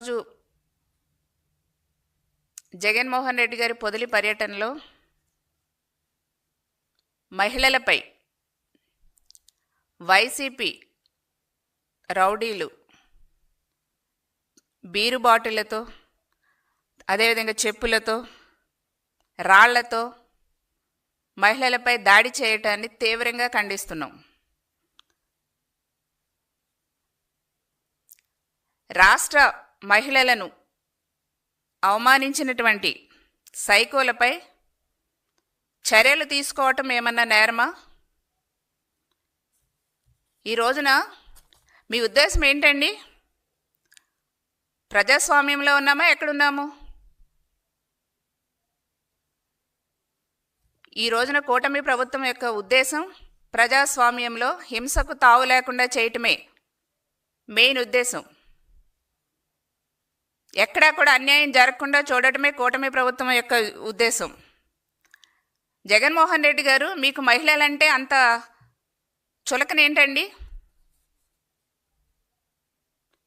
రోజు జగన్మోహన్ రెడ్డి గారి పొదిలి పర్యటనలో మహిళలపై వైసీపీ రౌడీలు బీరు బాటిళ్ళతో అదేవిధంగా చెప్పులతో రాళ్ళతో మహిళలపై దాడి చేయటాన్ని తీవ్రంగా ఖండిస్తున్నాం. రాష్ట్ర మహిళలను అవమానించినటువంటి సైకోలపై చర్యలు తీసుకోవటం ఏమన్నా నేరమా? ఈ రోజున మీ ఉద్దేశం ఏంటండి? ప్రజాస్వామ్యంలో ఉన్నామా? ఎక్కడున్నాము? ఈ రోజున కూటమి ప్రభుత్వం యొక్క ఉద్దేశం ప్రజాస్వామ్యంలో హింసకు తావు లేకుండా చేయటమే. మెయిన్ ఉద్దేశం. ఎక్కడా కూడా అన్యాయం జరగకుండా చూడటమే కూటమి ప్రభుత్వం యొక్క ఉద్దేశం. జగన్మోహన్ రెడ్డి గారు మీకు మహిళలంటే అంత చులకనేంటండి?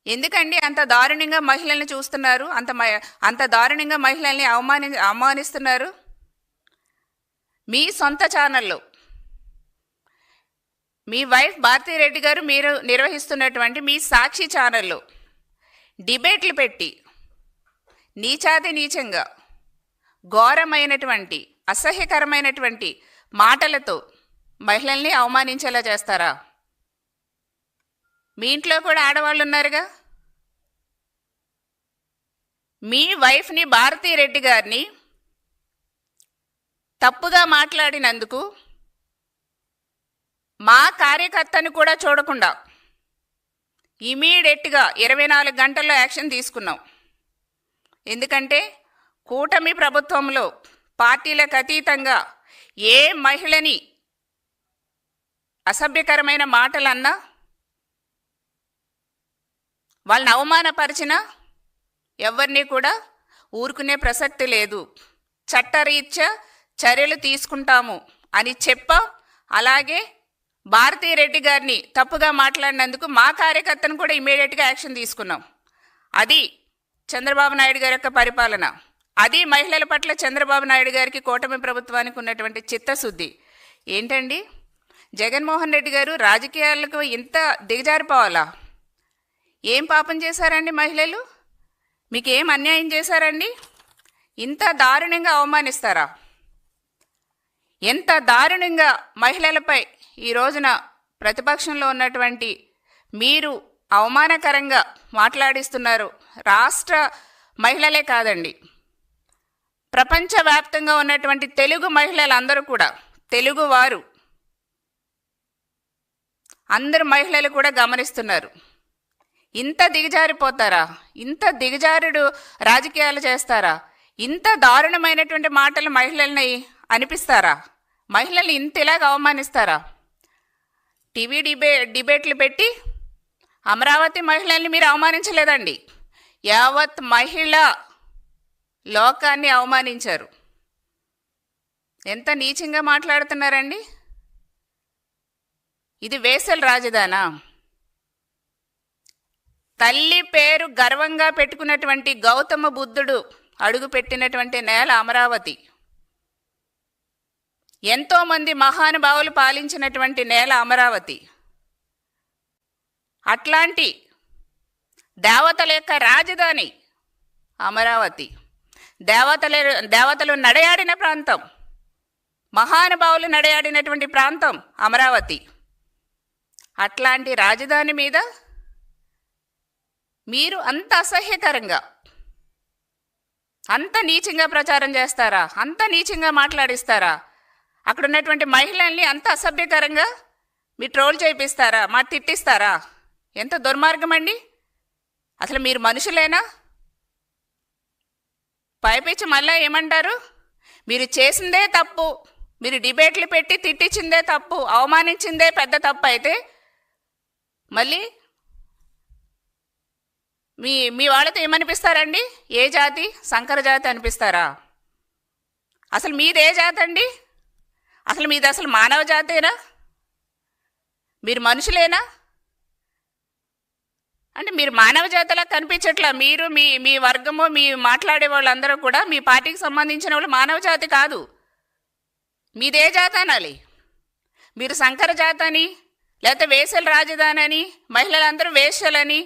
ఎందుకండి అంత దారుణంగా మహిళల్ని చూస్తున్నారు? అంత మ- అంత దారుణంగా మహిళల్ని అవమాని అవమానిస్తున్నారు? మీ సొంత ఛానల్లో. మీ వైఫ్ భారతీరెడ్డి గారు మీరు నిర్వహిస్తున్నటువంటి మీ సాక్షి ఛానల్లో డిబేట్లు పెట్టి నీచాది నీచంగా ఘోరమైనటువంటి అసహ్యకరమైనటువంటి మాటలతో మహిళల్ని అవమానించేలా చేస్తారా? మీ ఇంట్లో కూడా ఆడవాళ్ళు ఉన్నారుగా? మీ వైఫ్ని భారతీ రెడ్డి గారిని తప్పుగా మాట్లాడినందుకు మా కార్యకర్తను కూడా చూడకుండా ఇమీడియట్గా ఇరవై నాలుగు గంటల్లో యాక్షన్ తీసుకున్నాం. ఎందుకంటే కూటమి ప్రభుత్వంలో పార్టీలకు అతీతంగా ఏ మహిళని అసభ్యకరమైన మాటలన్నా వాళ్ళని అవమానపరిచినా ఎవరిని కూడా ఊరుకునే ప్రసక్తి లేదు. చట్టరీత్యా చర్యలు తీసుకుంటాము అని చెప్ప. అలాగే భారతీ రెడ్డి గారిని తప్పుగా మాట్లాడినందుకు మా కార్యకర్తను కూడా ఇమీడియట్గా యాక్షన్ తీసుకున్నాం. అది చంద్రబాబు నాయుడు గారి యొక్క పరిపాలన. అది మహిళల పట్ల చంద్రబాబు నాయుడు గారికి కూటమి ప్రభుత్వానికి ఉన్నటువంటి చిత్తశుద్ధి. ఏంటండి? జగన్మోహన్ రెడ్డి గారు రాజకీయాలకు ఇంత దిగజారిపోవాలా? ఏం పాపం చేశారండి మహిళలు? మీకు ఏం అన్యాయం చేశారండి? ఇంత దారుణంగా అవమానిస్తారా? ఎంత దారుణంగా మహిళలపై ఈ రోజున ప్రతిపక్షంలో ఉన్నటువంటి మీరు అవమానకరంగా మాట్లాడిస్తున్నారు. రాష్ట్ర మహిళలే కాదండి. ప్రపంచవ్యాప్తంగా ఉన్నటువంటి తెలుగు మహిళలందరూ కూడా తెలుగువారు అందరు మహిళలు కూడా గమనిస్తున్నారు. ఇంత దిగజారిపోతారా? ఇంత దిగజారుడు రాజకీయాలు చేస్తారా? ఇంత దారుణమైనటువంటి మాటలు మహిళల్ని అనిపిస్తారా? మహిళల్ని ఇంత ఇలాగ అవమానిస్తారా? టీవీ డిబే డిబేట్లు పెట్టి అమరావతి మహిళల్ని మీరు అవమానించలేదండి. యావత్ మహిళ లోకాన్ని అవమానించారు. ఎంత నీచంగా మాట్లాడుతున్నారండి? ఇది వేసల్ రాజధానా. తల్లి పేరు గర్వంగా పెట్టుకున్నటువంటి గౌతమ బుద్ధుడు అడుగు పెట్టినటువంటి నేల అమరావతి. ఎంతోమంది మహానుభావులు పాలించినటువంటి నేల అమరావతి. అట్లాంటి దేవతల యొక్క రాజధాని అమరావతి. దేవతల దేవతలు నడయాడిన ప్రాంతం. మహానుభావులు నడయాడినటువంటి ప్రాంతం అమరావతి. అట్లాంటి రాజధాని మీద మీరు అంత అసహ్యకరంగా అంత నీచంగా ప్రచారం చేస్తారా? అంత నీచంగా మాట్లాడిస్తారా? అక్కడ ఉన్నటువంటి మహిళల్ని అంత అసభ్యకరంగా మీరు ట్రోల్ చేపిస్తారా మా తిట్టిస్తారా? ఎంత దుర్మార్గం అండి అసలు మీరు మనుషులేనా? పైపించి మళ్ళా ఏమంటారు? మీరు చేసిందే తప్పు. మీరు డిబేట్లు పెట్టి తిట్టించిందే తప్పు. అవమానించిందే పెద్ద తప్పు అయితే మళ్ళీ మీ మీ వాళ్ళతో ఏమనిపిస్తారండి? ఏ జాతి? సంకర జాతి అనిపిస్తారా? అసలు మీది ఏ జాతి అండి అసలు మీది అసలు మానవ జాతేనా? మీరు మనుషులేనా? అంటే మీరు మానవ జాతిలా కనిపించట్లా? మీరు మీ మీ వర్గము మీ మాట్లాడే వాళ్ళందరూ కూడా మీ పార్టీకి సంబంధించిన వాళ్ళు మానవ జాతి కాదు. మీదే జాత అనాలి మీరు సంకర జాతి అని లేకపోతే వేసల రాజధాని అని మహిళలందరూ వేశ్యలని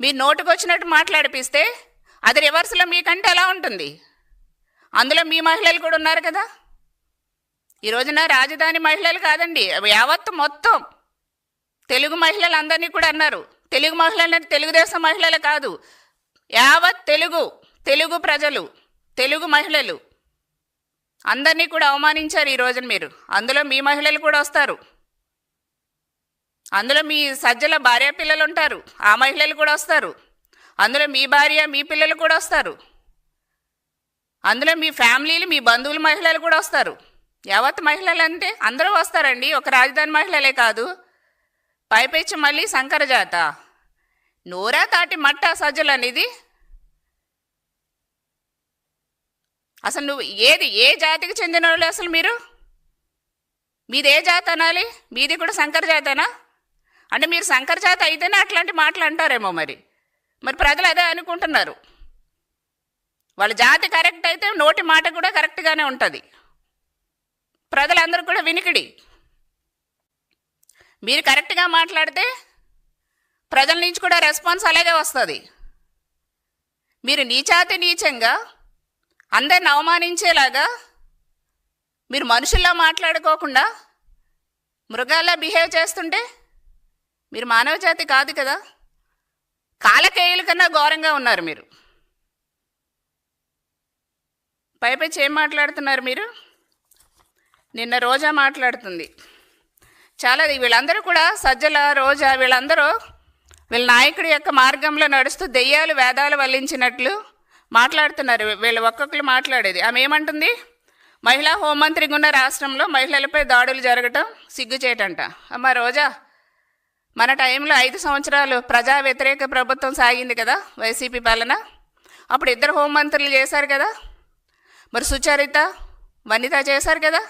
మీరు నోటుకొచ్చినట్టు మాట్లాడిపిస్తే అది రివర్స్లో మీకంటే ఎలా ఉంటుంది? అందులో మీ మహిళలు కూడా ఉన్నారు కదా? ఈ రోజున రాజధాని మహిళలు కాదండి యావత్తు మొత్తం తెలుగు మహిళలందరినీ కూడా అన్నారు. తెలుగు మహిళలు అంటే తెలుగుదేశం మహిళలు కాదు. యావత్ తెలుగు తెలుగు ప్రజలు తెలుగు మహిళలు. అందరినీ కూడా అవమానించారు ఈ రోజున మీరు. అందులో మీ మహిళలు కూడా వస్తారు. అందులో మీ సజ్జల భార్య పిల్లలు ఉంటారు. ఆ మహిళలు కూడా వస్తారు. అందులో మీ భార్య మీ పిల్లలు కూడా వస్తారు. అందులో మీ ఫ్యామిలీలు మీ బంధువులు మహిళలు కూడా వస్తారు. యావత్ మహిళలు అంటే అందరూ వస్తారండి. ఒక రాజధాని మహిళలే కాదు. పైపెచ్చి మళ్ళీ శంకరజాత. నోరా తాటి మట్ట సజ్జలు అనేది అసలు నువ్వు ఏది ఏ జాతికి చెందిన వాళ్ళు అసలు మీరు? మీది ఏ జాతి అనాలి? మీది కూడా శంకర జాతనా? అంటే మీరు శంకర జాతి అయితేనే అట్లాంటి మాటలు అంటారేమో మరి. మరి ప్రజలు అదే అనుకుంటున్నారు. వాళ్ళ జాతి కరెక్ట్ అయితే నోటి మాట కూడా కరెక్ట్గానే ఉంటుంది. ప్రజలందరూ కూడా వినికిడి. మీరు కరెక్ట్గా మాట్లాడితే ప్రజల నుంచి కూడా రెస్పాన్స్ అలాగే వస్తుంది. మీరు నీచాతి నీచంగా అందరిని అవమానించేలాగా మీరు మనుషుల్లా మాట్లాడుకోకుండా మృగాల్లా బిహేవ్ చేస్తుంటే మీరు మానవ జాతి కాదు కదా. కాలకేయుల కన్నా ఘోరంగా ఉన్నారు మీరు. పైపైచి ఏం మాట్లాడుతున్నారు మీరు? నిన్న రోజా మాట్లాడుతుంది. చాలా వీళ్ళందరూ కూడా సజ్జల రోజా వీళ్ళందరూ వీళ్ళ నాయకుడి యొక్క మార్గంలో నడుస్తూ దెయ్యాలు వేదాలు వల్లించినట్లు మాట్లాడుతున్నారు. వీళ్ళు ఒక్కొక్కరు మాట్లాడేది. ఆమె ఏమంటుంది? మహిళా హోంమంత్రిగా ఉన్న రాష్ట్రంలో మహిళలపై దాడులు జరగటం సిగ్గుచేటంట. అమ్మ రోజా మన టైంలో ఐదు సంవత్సరాలు ప్రజా వ్యతిరేక ప్రభుత్వం సాగింది కదా వైసీపీ పాలన. అప్పుడు ఇద్దరు హోంమంత్రులు చేశారు కదా. మరి సుచరిత వనిత చేశారు కదా.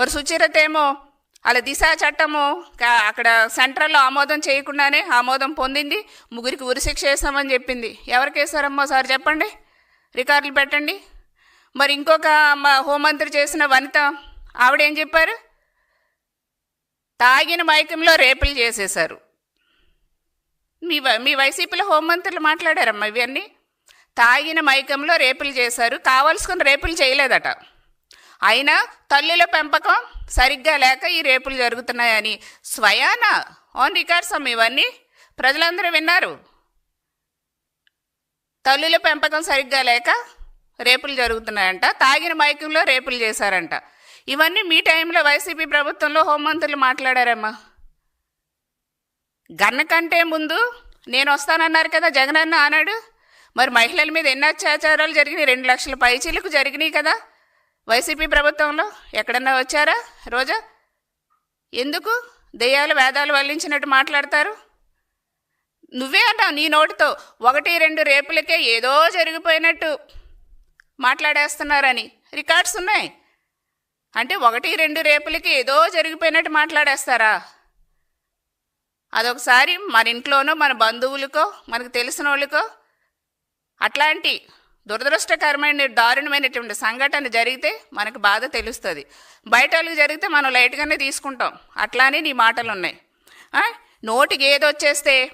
మరి సుచరిత ఏమో అలా దిశ చట్టము అక్కడ సెంట్రల్లో ఆమోదం చేయకుండానే ఆమోదం పొందింది. ముగ్గురికి ఉరిశిక్ష వేస్తామని చెప్పింది. ఎవరికి వేస్తారమ్మో సార్ చెప్పండి. రికార్డులు పెట్టండి. మరి ఇంకొక మా హోంమంత్రి చేసిన వనిత ఆవిడేం చెప్పారు? తాగిన మైకంలో రేపులు చేసేశారు. మీ మీ వైసీపీలో హోంమంత్రులు మాట్లాడారమ్మా ఇవన్నీ. తాగిన మైకంలో రేపులు చేశారు. కావాల్సుకుని రేపులు చేయలేదట. అయినా తల్లుల పెంపకం సరిగ్గా లేక ఈ రేపులు జరుగుతున్నాయని స్వయాన ఆన్ రికార్డ్స్ అమ్మ ఇవన్నీ ప్రజలందరూ విన్నారు. తల్లుల పెంపకం సరిగ్గా లేక రేపులు జరుగుతున్నాయంట. తాగిన మైకంలో రేపులు చేశారంట. ఇవన్నీ మీ టైంలో వైసీపీ ప్రభుత్వంలో హోంమంత్రులు మాట్లాడారమ్మా. గన్న కంటే ముందు నేను వస్తానన్నారు కదా జగనన్న అన్నాడు మరి మహిళల మీద ఎన్ని అత్యాచారాలు జరిగినాయి? రెండు లక్షల పైచీలకు జరిగినాయి కదా. వైసీపీ ప్రభుత్వంలో ఎక్కడన్నా వచ్చారా? రోజా? ఎందుకు దెయ్యాలు వేదాలు వల్లించినట్టు మాట్లాడతారు? నువ్వే అన్నావు నీ నోటితో ఒకటి రెండు రేపులకే ఏదో జరిగిపోయినట్టు మాట్లాడేస్తున్నారని. రికార్డ్స్ ఉన్నాయి. అంటే ఒకటి రెండు రేపులకి ఏదో జరిగిపోయినట్టు మాట్లాడేస్తారా? అదొకసారి మన ఇంట్లోనో మన బంధువులకో మనకు తెలిసిన వాళ్ళకో అట్లాంటి దురదృష్టకరమైన దారుణమైనటువంటి సంఘటన జరిగితే మనకు బాధ తెలుస్తుంది. బయట వాళ్ళకి జరిగితే మనం లైట్గానే తీసుకుంటాం. అట్లానే నీ మాటలు ఉన్నాయి నోటికి ఏది వచ్చేస్తే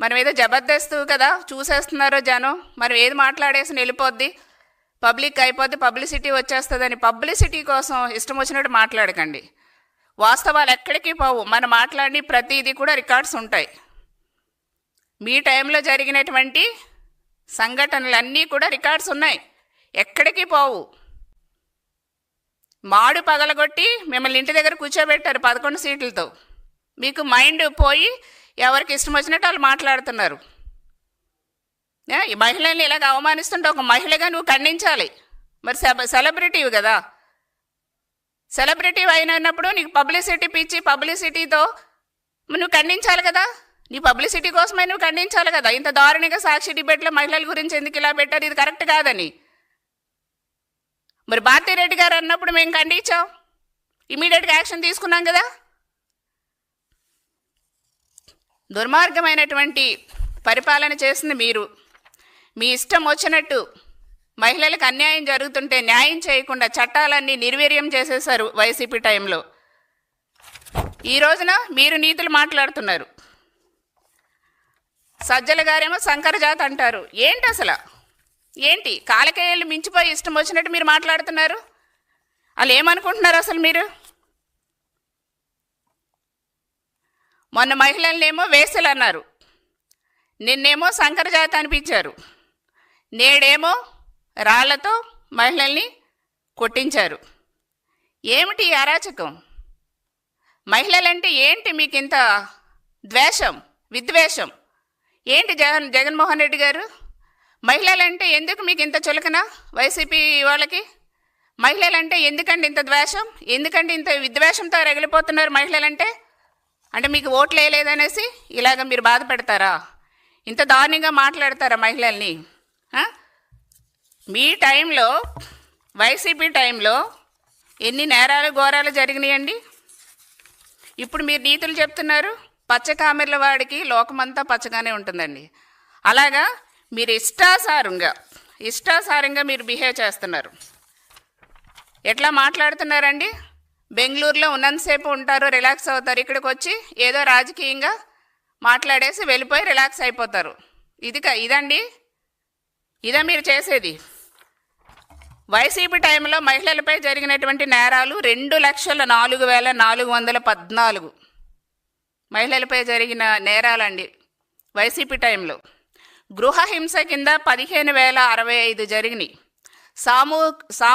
మనం ఏదో జబర్దస్త్ కదా చూసేస్తున్నారో జనం మనం ఏది మాట్లాడేసి వెళ్ళిపోద్ది. పబ్లిక్ అయిపోద్ది పబ్లిసిటీ వచ్చేస్తుందని. పబ్లిసిటీ కోసం ఇష్టం వచ్చినట్టు మాట్లాడకండి. వాస్తవాలు ఎక్కడికి పోవు. మనం మాట్లాడి ప్రతిదీ కూడా రికార్డ్స్ ఉంటాయి. మీ టైంలో జరిగినటువంటి సంఘటనలన్నీ కూడా రికార్డ్స్ ఉన్నాయి. ఎక్కడికి పోవు. మాడు పగలగొట్టి మిమ్మల్ని ఇంటి దగ్గర కూర్చోబెట్టారు పదకొండు సీట్లతో. మీకు మైండ్ పోయి ఎవరికి ఇష్టం వచ్చినట్టు వాళ్ళు మాట్లాడుతున్నారు. ఈ మహిళల్ని ఇలాగ అవమానిస్తుంటే ఒక మహిళగా నువ్వు ఖండించాలి. మరి సెబ సెలబ్రిటీవి కదా. సెలబ్రిటీ అయినప్పుడు నీకు పబ్లిసిటీ పిచ్చి పబ్లిసిటీతో నువ్వు ఖండించాలి కదా. నీ పబ్లిసిటీ కోసమే నువ్వు ఖండించాలి కదా. ఇంత దారుణంగా సాక్షి డిబేట్లో మహిళల గురించి ఎందుకు ఇలా పెట్టారు? ఇది కరెక్ట్ కాదని. మరి భారతీరెడ్డి గారు అన్నప్పుడు మేము ఖండించాం. ఇమీడియట్గా యాక్షన్ తీసుకున్నాం కదా. దుర్మార్గమైనటువంటి పరిపాలన చేసింది మీరు. మీ ఇష్టం వచ్చినట్టు మహిళలకు అన్యాయం జరుగుతుంటే న్యాయం చేయకుండా చట్టాలన్నీ నిర్వీర్యం చేసేశారు వైసీపీ టైంలో. ఈ రోజున మీరు నీతులు మాట్లాడుతున్నారు. సజ్జల గారేమో శంకరజాత్ అంటారు. ఏంటి అసలు? ఏంటి? కాలకేయాలు మించిపోయి ఇష్టం వచ్చినట్టు మీరు మాట్లాడుతున్నారు? వాళ్ళు ఏమనుకుంటున్నారు అసలు మీరు? మొన్న మహిళలనేమో వేసలు అన్నారు. నిన్నేమో శంకరజాతి అనిపించారు. నేడేమో రాళ్ళతో మహిళల్ని కొట్టించారు. ఏమిటి అరాచకం? మహిళలంటే ఏంటి మీకు ఇంత ద్వేషం విద్వేషం? ఏంటి జగన్ జగన్మోహన్ రెడ్డి గారు? మహిళలంటే ఎందుకు మీకు ఇంత చులకన వైసీపీ వాళ్ళకి? మహిళలంటే ఎందుకండి ఇంత ద్వేషం? ఎందుకంటే ఇంత విద్వేషంతో రగిలిపోతున్నారు మహిళలంటే? అంటే మీకు ఓట్లు వేయలేదనేసి ఇలాగ మీరు బాధపడతారా ఇంత దారుణంగా మాట్లాడతారా మహిళల్ని? మీ టైంలో వైసీపీ టైంలో ఎన్ని నేరాలు ఘోరాలు జరిగినాయండి? ఇప్పుడు మీరు నీతులు చెప్తున్నారు. పచ్చ కామెర్ల వాడికి లోకమంతా పచ్చగానే ఉంటుందండి. అలాగా మీరు ఇష్టాసారంగా ఇష్టాసారంగా మీరు బిహేవ్ చేస్తున్నారు. ఎట్లా మాట్లాడుతున్నారండి? బెంగళూరులో ఉన్నంతసేపు ఉంటారు రిలాక్స్ అవుతారు ఇక్కడికి వచ్చి ఏదో రాజకీయంగా మాట్లాడేసి వెళ్ళిపోయి రిలాక్స్ అయిపోతారు. ఇది క- ఇదండి? ఇదా మీరు చేసేది? వైసీపీ టైంలో మహిళలపై జరిగినటువంటి నేరాలు రెండు లక్షల నాలుగు వేల నాలుగు వందల పద్నాలుగు. మహిళలపై జరిగిన నేరాలండి. వైసీపీ టైంలో గృహ హింస కింద పదిహేను వేల అరవై ఐదు జరిగినాయి. సామూ సా